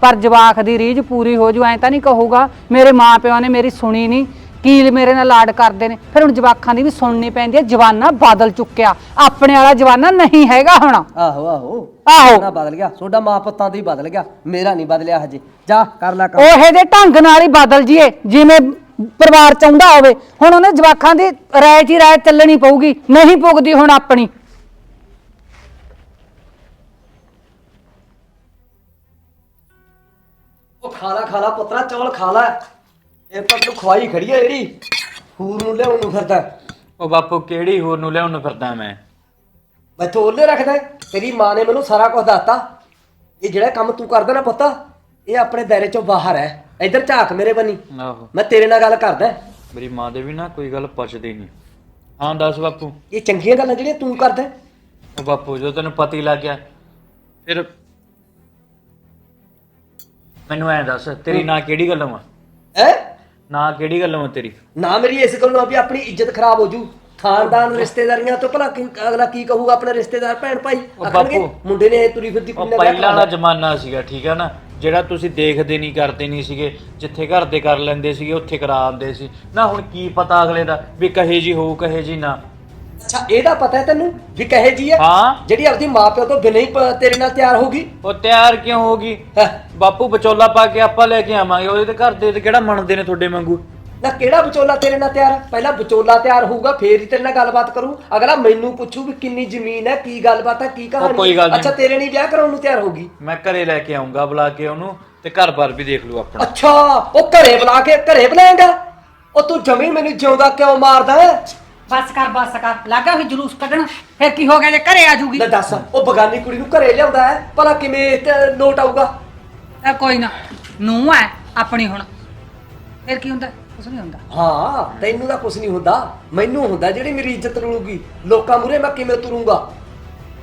ਪਰ ਜਵਾਕ ਦੀ ਰੀਝ ਪੂਰੀ ਹੋ ਜੂ ਐਂ ਤਾਂ ਨਹੀਂ ਕਹੂਗਾ ਮੇਰੇ ਮਾਂ ਪਿਓ ਨੇ ਮੇਰੀ ਸੁਣੀ ਨਹੀਂ ਕੀ ਮੇਰੇ ਨਾਲ ਲਾਡ ਕਰਦੇ ਨੇ। ਫਿਰ ਹੁਣ ਜਵਾਕਾਂ ਦੀ ਵੀ ਸੁਣਨੀ ਪੈਂਦੀ ਹੈ ਜਵਾਨਾ ਬਦਲ ਚੁੱਕਿਆ। ਆਪਣੇ ਵਾਲਾ ਜਵਾਨਾ ਨਹੀਂ ਹੈਗਾ ਹੁਣ। ਆਹੋ ਆਹੋ। ਆਹੋ। ਨਾ ਬਦਲ ਗਿਆ। ਤੁਹਾਡਾ ਮਾਂ ਪੁੱਤਾਂ ਦਾ ਹੀ ਬਦਲ ਗਿਆ। ਮੇਰਾ ਨਹੀਂ ਬਦਲਿਆ ਹਜੇ। ਜਾ ਕਰ ਲੈ ਕੰਮ। ਉਹੇ ਦੇ ਢੰਗ ਨਾਲ ਹੀ ਬਦਲ ਜੀਏ ਜਿਵੇਂ ਪਰਿਵਾਰ ਚਾਹੁੰਦਾ ਹੋਵੇ ਹੁਣ ਉਹਨੇ ਜਵਾਕਾਂ ਦੀ ਰਾਇ ਹੀ ਰਾਇ ਚੱਲਣੀ ਪਊਗੀ ਨਹੀਂ ਪੁੱਗਦੀ ਹੁਣ ਆਪਣੀ। ਉਹ ਖਾ ਲਾ ਖਾ ਲਾ ਪੁੱਤਰਾ ਚੌਲ ਖਾ ਲੈ। ਇਹ ਤਾਂ ਤੂੰ ਖਵਾਈ ਖੜੀ ਆ ਜਿਹੜੀ ਹੂਰ ਨੂੰ ਲਿਆਉਣ ਨੂੰ ਫਿਰਦਾ। ਉਹ ਬਾਪੂ ਕਿਹੜੀ ਹੋਰ ਨੂੰ ਲਿਆਉਣ ਨੂੰ ਫਿਰਦਾ ਮੈਂ? ਮੈਥੋਂ ਉਹਲੇ ਰੱਖਦਾ ਹੈ। ਤੇਰੀ ਮਾਂ ਨੇ ਮੈਨੂੰ ਸਾਰਾ ਕੁਝ ਦੱਸਤਾ। ਇਹ ਜਿਹੜਾ ਕੰਮ ਤੂੰ ਕਰਦਾ ਨਾ ਪੁੱਤ ਇਹ ਆਪਣੇ ਦਾਇਰੇ ਚੋਂ ਬਾਹਰ ਹੈ। ਇੱਧਰ ਝਾਕ ਮੇਰੇ ਬੰਨੀ। ਆਹੋ। ਮੈਂ ਤੇਰੇ ਨਾਲ ਗੱਲ ਕਰਦਾ। ਮੇਰੀ ਮਾਂ ਦੇ ਵੀ ਨਾ ਕੋਈ ਗੱਲ ਪੁੱਛਦੀ ਨਹੀਂ ਹਾਂ ਦੱਸ ਬਾਪੂ। ਇਹ ਚੰਗੀਆਂ ਗੱਲਾਂ ਜਿਹੜੀਆਂ ਤੂੰ ਕਰਦਾ। ਉਹ ਬਾਪੂ ਜਦੋਂ ਤੈਨੂੰ ਪਤਾ ਹੀ ਲੱਗ ਗਿਆ ਫਿਰ ਮੈਨੂੰ ਐਂ ਦੱਸ ਤੇਰੀ ਨਾਂ ਕਿਹੜੀ ਗੱਲੋਂ ਆ? ਹੈ? ਨਾਂ ਕਿਹੜੀ ਗੱਲੋਂ ਆ ਤੇਰੀ? ਨਾ ਮੇਰੀ ਇਸ ਗੱਲੋਂ ਆ ਵੀ ਆਪਣੀ ਇੱਜ਼ਤ ਖਰਾਬ ਹੋ ਜੂ। ਖਾਨਦਾਨ ਰਿਸ਼ਤੇਦਾਰੀਆਂ ਤੋਂ ਭਲਾ ਕੀ ਅਗਲਾ ਕੀ ਕਹੂਗਾ ਆਪਣੇ ਰਿਸ਼ਤੇਦਾਰ ਭੈਣ ਭਾਈ? ਉਹ ਆਖਣਗੇ ਬਾਪੂ। ਮੁੰਡੇ ਨੇ ਇਹ ਤੁਰੀ ਫਿਰਦੀ ਉਹ ਕੁੜੀ ਨਾਲ ਵਿਆਹ ਪਹਿਲਾਂ ਵਾਲਾ ਕਰਾਉਣਾ। ਜ਼ਮਾਨਾ ਸੀਗਾ ਠੀਕ ਆ ਨਾ? ਜਿਹੜਾ ਤੁਸੀਂ ਦੇਖਦੇ ਨਹੀਂ ਕਰਦੇ ਨਹੀਂ ਸੀਗੇ ਜਿੱਥੇ ਘਰ ਦੇ ਕਰ ਲੈਂਦੇ ਸੀਗੇ ਉੱਥੇ ਕਰਾ ਆਉਂਦੇ ਸੀ। ਨਾ ਹੁਣ ਕੀ ਪਤਾ ਅਗਲੇ ਦਾ ਵੀ ਕਹੇ ਜੀ ਹੋਊ ਕਹੇ ਜੀ ਨਾ। ਅੱਛਾ ਇਹਦਾ ਪਤਾ ਹੈ ਤੈਨੂੰ ਵੀ ਕਹੇ ਜੀ ਹੈ? ਹਾਂ। ਜਿਹੜੀ ਆਪਦੀ ਮਾਪਿਓ ਤੋਂ ਬਿਨਾਂ ਹੀ ਪ- ਤੇਰੇ ਨਾਲ ਤਿਆਰ ਹੋਗੀ ਉਹ ਤਿਆਰ ਕਿਉਂ ਹੋਗੀ ਬਾਪੂ ਵਿਚੋਲਾ ਪਾ ਕੇ ਆਪਾਂ ਲੈ ਕੇ ਆਵਾਂਗੇ ਉਹਦੇ ਤੇ ਘਰ ਦੇ ਤੇ ਕਿਹੜਾ ਮੰਨਦੇ ਨੇ ਤੁਹਾਡੇ ਵਾਂਗੂ? ਨਾ ਕਿਹੜਾ ਵਿਚੋਲਾ ਤੇਰੇ ਨਾਲ ਤਿਆਰ? ਹੈ? ਪਹਿਲਾਂ ਵਿਚੋਲਾ ਤਿਆਰ ਹੋਊਗਾ ਫੇਰ ਹੀ ਤੇਰੇ ਨਾਲ ਗੱਲਬਾਤ ਕਰੂ। ਅਗਲਾ ਮੈਨੂੰ ਪੁੱਛੂ ਵੀ ਕਿੰਨੀ ਜ਼ਮੀਨ ਹੈ ਕੀ ਗੱਲਬਾਤ ਹੈ ਕੀ ਕਹਾਣੀ ਕੋਈ ਗੱਲ ਨਹੀਂ। ਅੱਛਾ ਤੇਰੇ ਨਹੀਂ ਵਿਆਹ ਕਰਾਉਣ ਨੂੰ ਤਿਆਰ ਹੋਗੀ ਮੈਂ ਘਰੇ ਲੈ ਕੇ ਆਉਂਗਾ ਬੁਲਾ ਕੇ ਉਹਨੂੰ ਤੇ ਘਰ-ਬਾਰ ਵੀ ਦੇਖ ਲੂ ਆਪਣਾ। ਅੱਛਾ ਉਹ ਘਰੇ ਬੁਲਾ ਕੇ ਘਰੇ ਬੁਲਾਏਗਾ? ਉਹ ਤੂੰ ਜਮੀ ਮੈਨੂੰ ਜਿਉਂਦਾ ਕਿਉਂ ਮਾਰਦਾ ਹੈ? ਬਸ ਕਰ ਬਸ ਕਰ। ਲੱਗਾ ਵੀ ਜਲੂਸ ਕੱਢਣ ਫਿਰ ਕੀ ਹੋ ਗਿਆ ਜੇ ਘਰੇ ਆ ਜੂਗੀ? ਲੈ ਦੱਸ ਉਹ ਬਗਾਨੀ ਕੁੜੀ ਨੂੰ ਘਰੇ ਲਿਆਉਂਦਾ ਹੈ? ਭਲਾ ਕਿਵੇਂ ਤੇ ਲੋਟ ਆਊਗਾ? ਤਾਂ ਕੋਈ ਨਾ ਨੂੰ ਹੈ ਆਪਣੀ ਹੁਣ। ਫਿਰ ਕੀ ਹੁੰਦਾ? ਕੁਛ ਨਹੀਂ ਹੁੰਦਾ। ਹਾਂ ਤੈਨੂੰ ਤਾਂ ਕੁਝ ਨਹੀਂ ਹੁੰਦਾ। ਮੈਨੂੰ ਹੁੰਦਾ ਜਿਹੜੀ ਮੇਰੀ ਇੱਜ਼ਤ ਰੂਗੀ ਲੋਕਾਂ ਮੂਰੇ ਮੈਂ ਕਿਵੇਂ ਤੁਰੂੰਗਾ?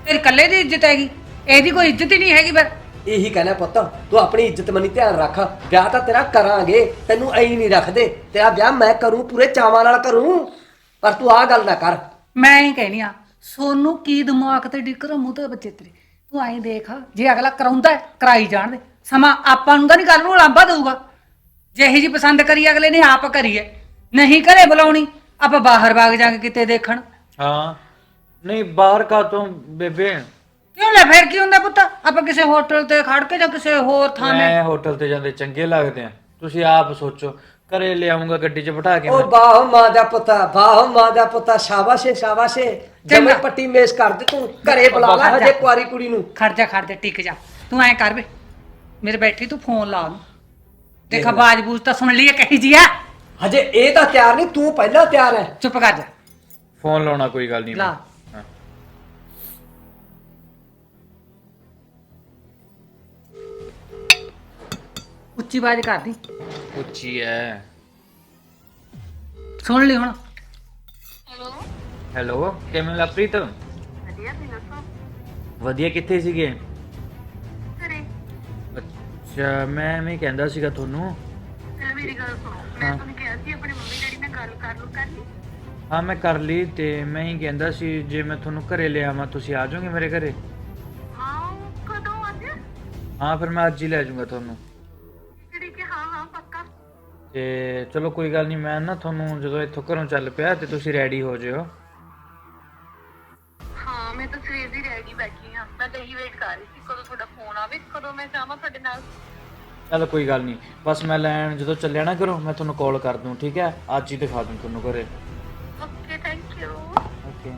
ਤੇਰੀ ਇਕੱਲੇ ਦੀ ਇੱਜ਼ਤ ਹੈਗੀ। ਇਹਦੀ ਕੋਈ ਇੱਜ਼ਤ ਹੀ ਨਹੀਂ ਹੈਗੀ ਫਿਰ। ਇਹੀ ਕਹਿਣਾ ਪੁੱਤ ਤੂੰ ਆਪਣੀ ਇੱਜ਼ਤ ਮਨੀ ਧਿਆਨ ਰੱਖ। ਵਿਆਹ ਤਾਂ ਤੇਰਾ ਕਰਾਂਗੇ। ਤੈਨੂੰ ਐਂ ਨਹੀਂ ਰੱਖਦੇ। ਤੇਰਾ ਵਿਆਹ ਮੈਂ ਕਰੂੰ ਪੂਰੇ ਚਾਵਾਂ ਨਾਲ ਕਰੂੰ। ਪਰ ਤੂੰ ਆਹ ਗੱਲ ਨਾ ਕਰ। ਮੈਂ ਹੀ ਕਹਿਨੀ ਆ ਸੋਨੂੰ ਕੀ ਦਿਮਾਗ ਤੇ ਡਿੱਕਰ ਮੂੰਹ ਤੇ ਬੱਚੇ ਤੇਰੇ। ਤੂੰ ਐਂ ਦੇਖ ਜੇ ਅਗਲਾ ਕਰਾਉਂਦਾ ਹੈ, ਕਰਾਈ ਜਾਣ ਦੇ। ਸਮਾਂ ਆਪਾਂ ਨੂੰ ਤਾਂ ਨਹੀਂ ਗੱਲ ਨੂੰ ਲਾਂਭਾ ਦਊਗਾ। ਜੇ ਇਹੀ ਜੀ ਪਸੰਦ ਕਰੀ ਅਗਲੇ ਨੇ ਆਪ ਕਰੀਏ। ਨਹੀਂ ਘਰੇ ਬੁਲਾਉਣੀ ਆਪਾਂ ਬਾਹਰ ਬਾਗ ਜਾ ਕੇ ਕਿਤੇ ਦੇਖਣ। ਹਾਂ। ਨਹੀਂ ਬਾਹਰ ਕਾ ਤੋਂ ਬੇਬੇ? ਕਿਉਂ ਲੈ ਫਿਰ ਕੀ ਹੁੰਦਾ ਪੁੱਤ? ਆਪਾਂ ਕਿਸੇ ਹੋਟਲ ਤੇ ਖੜ ਕੇ ਜਾਂ ਕਿਸੇ ਹੋਰ ਥਾਂ ਮੈਂ ਹੋਟਲ ਤੇ ਜਾਂਦੇ ਚੰਗੇ ਲੱਗਦੇ ਆ। ਤੁਸੀਂ ਆਪ ਸੋਚੋ ਘਰੇ ਲਿਆਉਂਗਾ ਗੱਡੀ 'ਚ ਬਿਠਾ ਕੇ ਉਹ ਮੈਂ ਬਾਹ ਮਾਂ ਦਾ ਪੁੱਤਾ ਬਾਹ ਮਾਂ ਦਾ ਪੁੱਤਾ ਸ਼ਾਬਾਸ਼ੇ ਸ਼ਾਬਾਸ਼ੇ। ਜਮੇ ਪੱਟੀ ਮੇਸ਼ ਕਰ ਦੇ ਤੂੰ ਘਰੇ ਬੁਲਾ ਲੈ ਹਜੇ ਕੁਆਰੀ ਕੁੜੀ ਨੂੰ। ਖੜ ਜਾ ਖੜ ਜਾ ਟਿਕ ਜਾ। ਤੂੰ ਐਂ ਕਰ ਵੇ ਮੇਰੇ ਬੈਠੀ ਤੂੰ ਫੋਨ ਲਾ। ਉਹਨੂੰ ਦੇਖ ਆਵਾਜ਼ ਬੂਝ ਤਾਂ ਸੁਣ ਲਈਏ ਕਹੀ ਜੀ ਆ ਹਜੇ ਇਹ ਤਾਂ ਤਿਆਰ ਨਹੀਂ ਤੂੰ ਪਹਿਲਾਂ ਤਿਆਰ ਹੈ। ਚੁੱਪ ਕਰ ਜਾ। ਫੋਨ ਲਾਉਣਾ ਕੋਈ ਗੱਲ ਨਹੀਂ ਲਾ। ਹਾਂ। ਉੱਚੀ ਆਵਾਜ਼ ਕਰ ਦੀ। ਉੱਚੀ ਐ ਸੁਣ ਲਈ ਹੁਣ। ਹੈਲੋ। ਕਿਵੇਂ ਲਵਪ੍ਰੀਤ? ਵਧੀਆ ਤੁਸੀਂ ਦੱਸੋ? ਵਧੀਆ ਕਿੱਥੇ ਸੀਗੇ? ਅੱਛਾ ਮੈਂ ਮੈਂ ਕਹਿੰਦਾ ਸੀਗਾ ਤੁਹਾਨੂੰ। ਚਲ ਮੇਰੀ ਗੱਲ ਸੁਣੋ। ਮੈਂ ਤੁਹਾਨੂੰ ਕਿਹਾ ਸੀ ਆਪਣੇ ਮੰਮੀ ਡੈਡੀ ਨਾਲ ਗੱਲ ਕਰ ਲੂ ਕਰ ਲਈ। ਹਾਂ ਮੈਂ ਕਰ ਲਈ ਤੇ ਮੈਂ ਹੀ ਕਹਿੰਦਾ ਸੀ ਜੇ ਮੈਂ ਤੁਹਾਨੂੰ ਘਰੇ ਲਿਆਵਾਂ ਤੁਸੀਂ ਆ ਜਾਓਗੇ ਮੇਰੇ ਘਰੇ? ਹਾਂ ਕਦੋਂ ਅੱਜ? ਹਾਂ ਫਿਰ ਮੈਂ ਅੱਜ ਹੀ ਲੈ ਜਾਊਂਗਾ ਤੁਹਾਨੂੰ। ਜਿਹੜੀ ਕਿ ਹਾਂ ਹਾਂ ਪੱਕਾ। ਤੇ ਚਲੋ ਕੋਈ ਗੱਲ ਨਹੀਂ ਮੈਂ ਨਾ ਤੁਹਾਨੂੰ ਜਦੋਂ ਇੱਥੋਂ ਘਰੋਂ ਚੱਲ ਪਿਆ ਤੇ ਤੁਸੀਂ ਰੈਡੀ ਹੋ ਜਿਓ। ਮੈਂ ਤਾਂ ਇਹੀ ਵੇਟ ਕਰ ਰਹੀ ਸੀ ਕਦੋਂ ਤੁਹਾਡਾ ਫੋਨ ਆਵੇ ਕਦੋਂ ਮੈਂ ਜਾਵਾਂ ਤੁਹਾਡੇ ਨਾਲ। ਚਲ ਕੋਈ ਗੱਲ ਨਹੀਂ। ਬਸ ਮੈਂ ਲੈਣ ਜਦੋਂ ਚੱਲਿਆ ਨਾ ਕਰੋ ਮੈਂ ਤੁਹਾਨੂੰ ਕਾਲ ਕਰ ਦੂੰ ਠੀਕ ਹੈ? ਅੱਜ ਹੀ ਦਿਖਾ ਦੂੰ ਤੁਹਾਨੂੰ ਘਰੇ। ਓਕੇ ਥੈਂਕ ਯੂ ਓਕੇ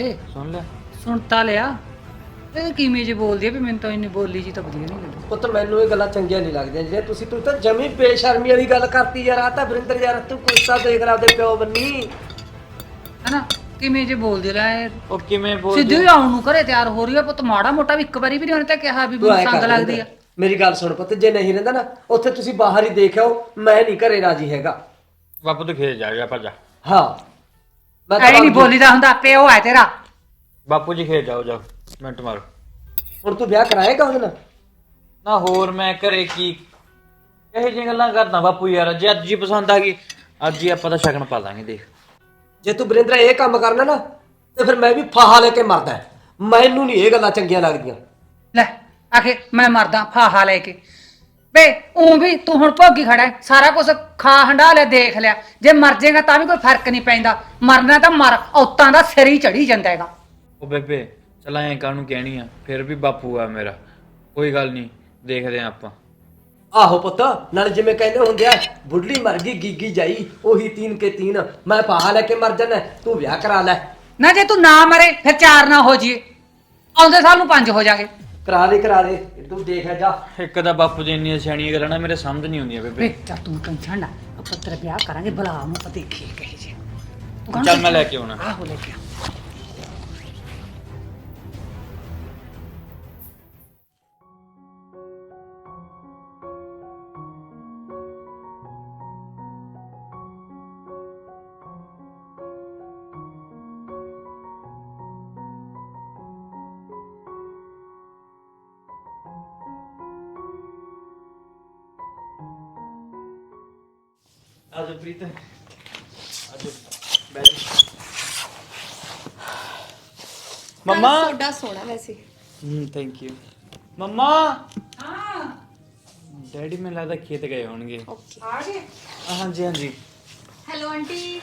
ਏ। ਸੁਣ ਲੈ। ਸੁਣ ਤਾਂ ਲਿਆ। ਇਹ ਕਿਵੇਂ ਜੇ ਬੋਲਦੀ ਆ ਵੀ ਮੈਨੂੰ ਤਾਂ ਇੰਨੀ ਬੋਲੀ ਜੀ ਤਾਂ ਵਧੀਆ ਨਹੀਂ ਲੱਗਦੀ। ਪੁੱਤ ਮੈਨੂੰ ਇਹ ਗੱਲਾਂ ਚੰਗੀਆਂ ਨਹੀਂ ਲੱਗਦੀਆਂ। ਜਿਹੜੇ ਤੁਸੀਂ ਤੂੰ ਤਾਂ ਜਮੀ ਬੇਸ਼ਰਮੀ ਵਾਲੀ ਗੱਲ ਕਰਤੀ ਯਾਰ ਆ ਤਾਂ ਵਰਿੰਦਰ ਯਾਰ ਤੂੰ ਕੁਛ ਦੇਖ ਰਿਹਾ ਉਹਦੇ ਪਿਓ ਬੰਨੀ। ਹਨਾ? ਕਿਵੇਂ ਜੇ ਬੋਲਦੀ ਲੈ ਉਹ ਕਿਵੇਂ ਬੋਲ ਸਿੱਧੀ ਹੀ ਆਉਣ ਨੂੰ ਘਰੇ ਤਿਆਰ ਹੋ ਰਹੀ ਆ ਪੁੱਤ ਮਾੜਾ ਮੋਟਾ ਵੀ ਇੱਕ ਵਾਰੀ ਵੀ ਨਹੀਂ ਉਹਨੇ ਤਾਂ ਕਿਹਾ ਵੀ ਮੈਨੂੰ ਸੰਗ ਲੱਗਦੀ ਆ। ਮੇਰੀ ਗੱਲ ਸੁਣ ਪੁੱਤ ਜੇ ਨਹੀਂ ਰਹਿੰਦਾ ਨਾ ਉੱਥੇ ਤੁਸੀਂ ਬਾਹਰ ਹੀ ਦੇਖ ਆਓ ਮੈਂ ਨਹੀਂ ਘਰੇ ਰਾਜੀ ਹੈਗਾ। ਬਾਪੂ ਤੂੰ ਖੇਜ ਜਾ ਜਾ ਭੱਜ ਜਾ। ਹਾਂ। ਮੈਂ ਐ ਨਹੀਂ ਬੋਲੀਦਾ ਹੁੰਦਾ ਪਿਓ ਹੈ ਤੇਰਾ। ਬਾਪੂ ਜੀ ਖੇਜ ਜਾਓ ਜਾਓ ਮਿੰਟ ਮਾਰੋ। ਹੁਣ ਤੂੰ ਵਿਆਹ ਕਰਾਏਗਾ ਉਹਦੇ ਨਾਲ? ਨਾ ਹੋਰ ਮੈਂ ਘਰੇ ਕੀ ਇਹੋ ਜਿਹੀਆਂ ਗੱਲਾਂ ਕਰਦਾ ਬਾਪੂ ਯਾਰ ਜੇ ਅੱਜ ਹੀ ਪਸੰਦ ਆ ਗਈ ਅੱਜ ਹੀ ਆਪਾਂ ਤਾਂ ਸ਼ਗਨ ਪਾ ਲਾਂਗੇ ਦੇਖ। ਜੇ ਤੂੰ ਬਰਿੰਦਰਾ ਇਹ ਕੰਮ ਕਰਨਾ ਨਾ ਤੇ ਫਿਰ ਮੈਂ ਵੀ ਫਾਹਾ ਲੈ ਕੇ ਮਰਦਾ ਮੈਨੂੰ ਨਹੀਂ ਇਹ ਗੱਲਾਂ ਚੰਗੀਆਂ ਲੱਗਦੀਆਂ। ਲੈ ਆਖੇ ਮੈਂ ਮਰਦਾ ਫਾਹਾ ਲੈ ਕੇ। ਬੇ ਉਹ ਵੀ ਤੂੰ ਹੁਣ ਭੋਗੀ ਖੜਾ ਹੈ, ਸਾਰਾ ਕੁਝ ਖਾ ਹੰਡਾ ਲਿਆ ਦੇਖ ਲਿਆ। ਜੇ ਮਰ ਜਾਏਗਾ ਤਾਂ ਵੀ ਕੋਈ ਫ਼ਰਕ ਨਹੀਂ ਪੈਂਦਾ। ਮਰਨਾ ਤਾਂ ਮਰ ਔਤਾਂ ਦਾ ਸਿਰ ਹੀ ਚੜੀ ਜਾਂਦਾ ਹੈਗਾ। ਉਹ ਬੇਬੇ ਚਲ ਐਂ ਕਾਹਨੂੰ ਕਹਿਣੀ ਆ? ਫਿਰ ਵੀ ਬਾਪੂ ਆ ਮੇਰਾ। ਕੋਈ ਗੱਲ ਨਹੀਂ ਦੇਖਦੇ ਆ ਆਪਾਂ। ਆਹੋ ਪੁੱਤ ਨਾਲ ਜਿਵੇਂ ਕਹਿੰਦੇ ਹੁੰਦੇ ਆ ਬੁੱਢੀ ਮਰ ਗਈ ਗੀਗੀ ਜਾਈ ਉਹੀ ਤੀਨ ਕੇ ਤੀਨ। ਮੈਂ ਫਾਹਾ ਲੈ ਕੇ ਮਰ ਜਾਣਾ ਤੂੰ ਵਿਆਹ ਕਰਾ ਲੈ। ਨਾ ਜੇ ਤੂੰ ਨਾ ਮਰੇ ਫਿਰ ਚਾਰ ਨਾ ਹੋ ਜੀਏ ਆਉਂਦੇ ਸਾਲ ਨੂੰ ਪੰਜ ਹੋ ਜਾਗੇ। ਕਰਾ ਦੇ ਕਰਾ ਦੇ ਤੂੰ ਦੇਖ ਜਾ। ਇੱਕ ਤਾਂ ਬਾਪੂ ਜੀ ਇੰਨੀਆਂ ਸਿਆਣੀਆਂ ਗੱਲਾਂ ਨਾ ਮੇਰੇ ਸਮਝ ਨਹੀਂ ਆਉਂਦੀਆਂ ਵੇ ਬੇਬੇ। ਚੱਲ ਤੂੰ ਟੈਨਸ਼ਨ ਨਾ ਆਪਾਂ ਤੇਰਾ ਵਿਆਹ ਕਰਾਂਗੇ ਬਲਾ ਨੂੰ ਆਪਾਂ ਦੇਖੀਏ ਕਹੇ ਜੇ ਤੂੰ ਚੱਲ ਮੈਂ ਲੈ ਕੇ ਆਉਣਾ। ਆਹੋ ਲੈ ਕੇ ਆ। ਪ੍ਰੀਤ। ਬੈਠ ਮੰਮਾ। ਤੁਹਾਡਾ ਸੋਹਣਾ ਵੈਸੇ। ਹੂੰ ਥੈਂਕ ਯੂ ਮੰਮਾ। ਹਾਂ। ਡੈਡੀ ਮੈਨੂੰ ਲੱਗਦਾ ਖੇਤ ਗਏ ਹੋਣਗੇ। ਓਕੇ। ਆ ਗਏ? ਆ, ਹਾਂਜੀ ਹਾਂਜੀ। Hello aunty.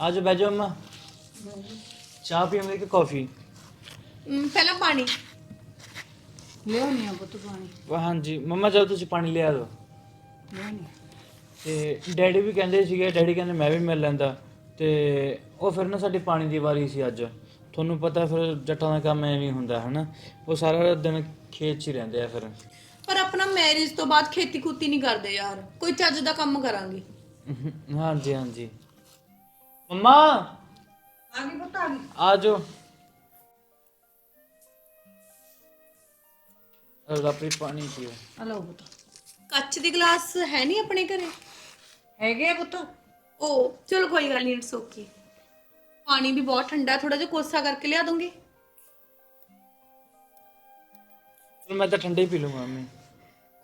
ਆਜੋ ਬੈਜੋ ਅੰਮਾ ਚਾਹ ਪੀਓਗੇ ਕਿ ਕਾਫੀ? ਪਹਿਲਾਂ ਪਾਣੀ। ਲਿਆਉਣੀ ਆ ਪੁੱਤ ਪਾਣੀ। ਵਾ ਹਾਂਜੀ। ਮੰਮਾ ਚਲੋ ਤੁਸੀਂ ਪਾਣੀ ਲਿਆ ਦਿਓ। ਤੇ ਡੈਡੀ ਵੀ ਕਹਿੰਦੇ ਸੀਗੇ ਡੈਡੀ ਕਹਿੰਦੇ ਮੈਂ ਵੀ ਮਿਲ ਲੈਂਦਾ। ਤੇ ਉਹ ਫਿਰ ਨਾ ਸਾਡੀ ਪਾਣੀ ਦੀ ਵਾਰੀ ਸੀ ਅੱਜ। ਤੁਹਾਨੂੰ ਪਤਾ ਫਿਰ ਜੱਟਾਂ ਦਾ ਕੰਮ ਐਵੇਂ ਹੀ ਹੁੰਦਾ ਹਨਾ? ਉਹ ਸਾਰਾ ਦਿਨ ਖੇਤ 'ਚ ਹੀ ਰਹਿੰਦੇ ਆ ਫਿਰ। ਪਰ ਆਪਣਾ ਮੈਰਿਜ ਤੋਂ ਬਾਅਦ ਖੇਤੀ ਖੂਤੀ ਨਹੀਂ ਕਰਦੇ ਯਾਰ। ਕੋਈ ਚੱਜ ਦਾ ਕੰਮ ਕਰਾਂਗੇ। ਹਾਂਜੀ ਹਾਂਜੀ। ਮੰਮਾ! ਆ ਗਈ ਪੁੱਤ ਆ ਗਈ। ਆ ਜਾਓ। ਰਾਪਰੀ ਪਾਣੀ ਪੀਓ। ਹਲੋ ਪੁੱਤ। ਕੱਚ ਦੀ ਗਲਾਸ ਹੈ ਨਹੀਂ ਆਪਣੇ ਘਰੇ? ਹੈਗੇ ਆ ਪੁੱਤ। ਓ ਚਲੋ ਕੋਈ ਗੱਲ ਨਹੀਂ ਇਟਸ ਓਕੇ ਪਾਣੀ ਵੀ ਬਹੁਤ ਠੰਡਾ ਥੋੜਾ ਜਿਹਾ ਕੋਸਾ ਕਰਕੇ ਲਿਆ ਦੂੰਗੀ? ਚਲੋ ਮੈਂ ਤਾਂ ਠੰਡੇ ਹੀ ਪੀ ਲੂੰਗਾ ਮੰਮੀ।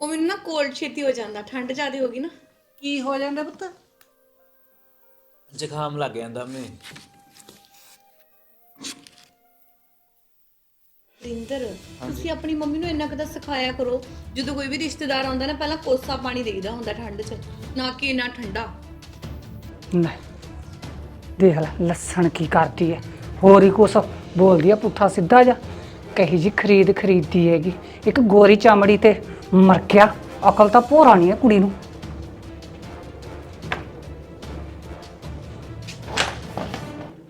ਉਹ ਮੈਨੂੰ ਨਾ ਕੋਲਡ ਛੇਤੀ ਹੋ ਜਾਂਦਾ ਠੰਡ ਜ਼ਿਆਦਾ ਹੋ ਗਈ ਨਾ। ਕੀ ਹੋ ਜਾਂਦਾ ਪੁੱਤ? ਜ਼ੁਕਾਮ ਲੱਗ ਜਾਂਦਾ ਮੈਂ ਰਿੰਦਰ ਤੁਸੀਂ ਆਪਣੀ ਮੰਮੀ ਨੂੰ ਇੰਨਾ ਕਦਾ ਸਿਖਾਇਆ ਕਰੋ। ਜਦੋਂ ਕੋਈ ਵੀ ਰਿਸ਼ਤੇਦਾਰ ਆਉਂਦਾ ਨਾ ਪਹਿਲਾਂ ਕੋਸਾ ਪਾਣੀ ਦੇਈਦਾ ਹੁੰਦਾ ਠੰਡ 'ਚ। ਨਾ ਕਿ ਇੰਨਾ ਠੰਡਾ। ਲੈ ਦੇਖ ਲੈ ਲੱਸਣ ਕੀ ਕਰਦੀ ਹੈ ਹੋਰ ਹੀ ਕੁਛ ਬੋਲਦੀ ਆ ਪੁੱਠਾ ਸਿੱਧਾ ਜਾ। ਕਹੀ ਜੀ ਖਰੀਦ ਖਰੀਦੀ ਹੈਗੀ। ਇੱਕ ਗੋਰੀ ਚਮੜੀ ਤੇ ਮਰ ਗਿਆ। ਅਕਲ ਤਾਂ ਭੋਰਾ ਨਹੀਂ ਹੈ ਕੁੜੀ ਨੂੰ।